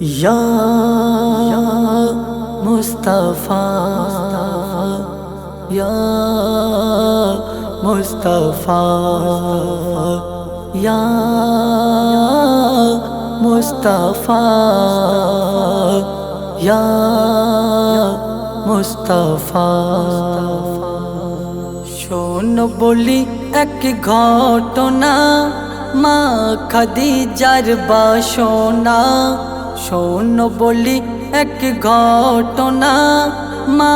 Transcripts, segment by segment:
یا مصطفیٰ یا مصطفیٰ یا مصطفیٰ یا مصطفیٰ শোন বলি এক ঘটনা মা খাদিজার বাসনা শোন বলি এক ঘটনা মা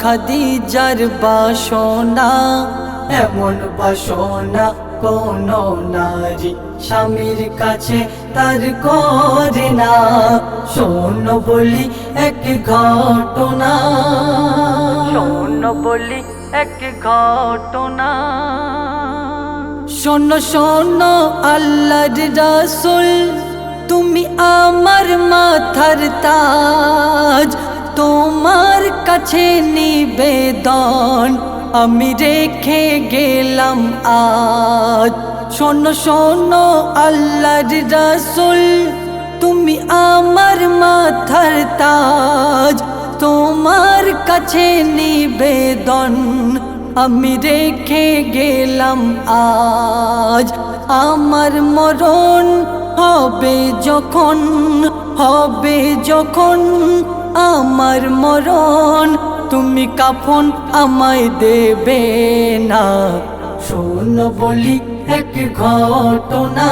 খাদিজার বাসনা। এমন বাসনা কোন নারী স্বামীর কাছে তার করে না। শোন বলি এক ঘটনা। শোন বলি এক ঘটনা। শোনো শোনো আল্লাহর রাসূল। তুমি আমার মাথার তাজ, তোমার কাছে নিবেদন। আমি রেখে গেলাম আজ। শোনো শোনো, আল্লাহর রাসূল, তুমি আমার মাথার তাজ, তোমার কাছে নিবেদন। আমি রেখে গেলাম আজ। আমার মরণ হবে যখন হবে যখন আমার মরণ, তুমি কাফন আমায় দেবে না। শোন বলি এক ঘটনা,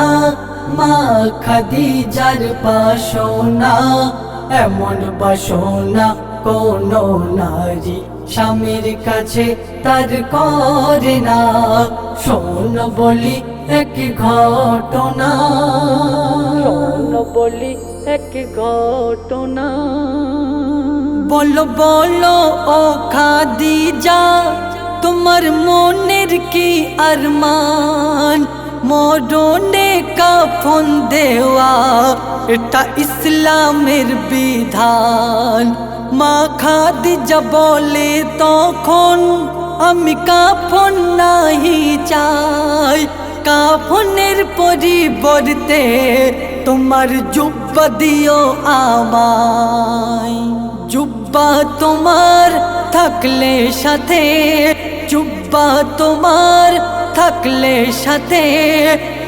মা খাদিজার বাসনা, এমন বাসনা কোন নারী স্বামীর কাছে তার করে না। শোন বলি এক ঘটনা। বলি এক ঘটনা। বলো বলো ও খাদিজা তোমার মনের কি আরমান? মরণে কাফন দেওয়া এটা ইসলামের বিধান। মা খাদিজা বলে তখন আমি কাফন নাহি চাই। কাফনের পরিবর্তে তোমার জুব্বা দিও আমায়। জুব্বা তোমার থাকলে সাথে, জুব্বা তোমার থাকলে সাথে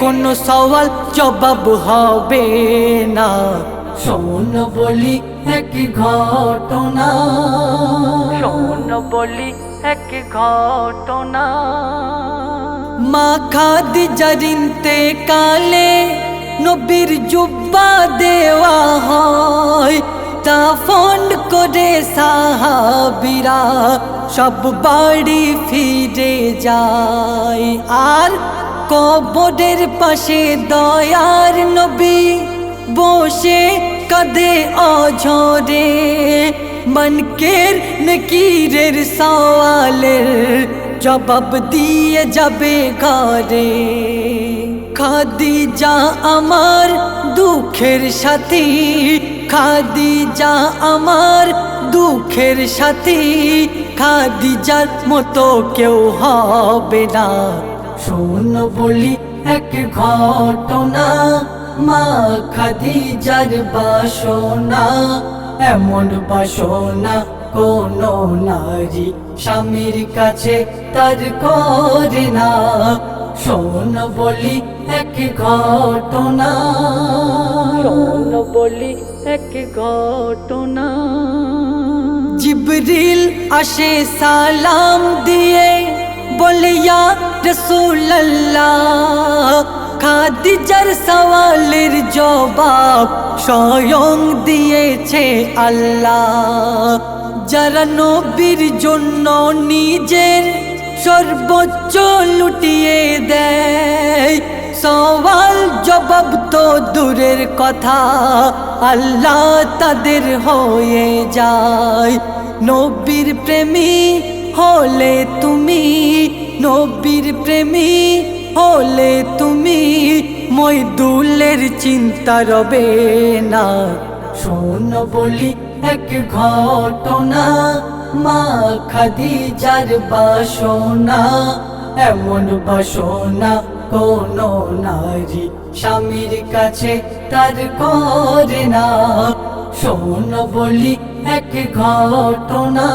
কোনো সওয়াল জবাব হবে না। শোন বলি এক ঘটনা। শোন বলি এক ঘটনা। মা খাদিজারিনতে কালে নবীর জুব্বা দেওয়া হয়। তা ফন্ড করে সাহাবিরা সব বাড়ি ফিরে যায়। আর কবরের পাশে দয়ার নবী বসে কাঁদে অঝরে। মনকের নকিরের সওয়ালের জবাব দিয়ে যাবে ঘরে। খাদিজা আমার দুঃখের সাথী খাদিজা আমার দুঃখের সাথী খাদিজার মতো কেউ হবে না। শোন বলি এক ঘটনা, মা খাদিজার বাসনা, এমন বাসনা কোন নারী স্বামীর কাছে তার করে না। শোন বলি এক ঘটনা। শোন বলি এক ঘটনা। জিবরিল আসে সালাম দিয়ে বলে ইয়া রসুল্লাহ খাদিজার সওয়ালের জবাব স্বয়ং দিয়েছে আল্লাহ। যারা নবীর জন্য নিজের সর্বোচ্চ লুটিয়ে দেয়। সওয়াল জবাব তো দূরের কথা, আল্লাহ তাদের হয়ে যায়। নবীর প্রেমী হলে তুমি, নবীর প্রেমী হলে তুমি, মইদুলের চিন্তা রবে না। শোন বলি এক ঘটনা, মা খাদি খাদিজার বাসনা, এমন বাসনা কোন নারী স্বামীর কাছে তার করে না। শোন বলি, এক ঘটনা।